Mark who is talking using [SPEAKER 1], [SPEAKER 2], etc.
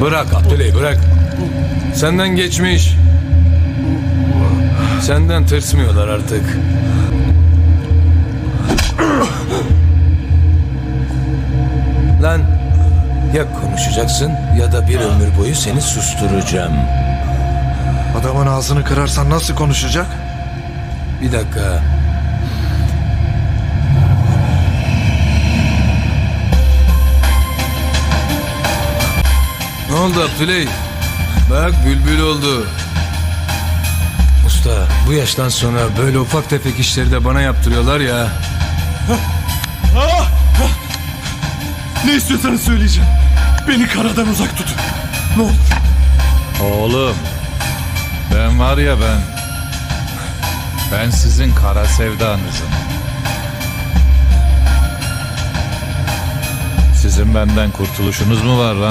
[SPEAKER 1] Bırak Abdüley bırak. Senden geçmiş. Senden tırsmıyorlar artık. Lan ya konuşacaksın ya da bir ömür boyu seni susturacağım.
[SPEAKER 2] Adamın ağzını kırarsan nasıl konuşacak?
[SPEAKER 1] Bir dakika. Ne oldu Abdüley? Bak bülbül oldu. Usta bu yaştan sonra böyle ufak tefek işleri de bana yaptırıyorlar ya.
[SPEAKER 3] Ne istiyorsanız söyleyeceğim. Beni karadan uzak tutun. Ne olur.
[SPEAKER 4] Oğlum ben var ya ben ben sizin kara sevdanızım. Sizin benden kurtuluşunuz mu var lan?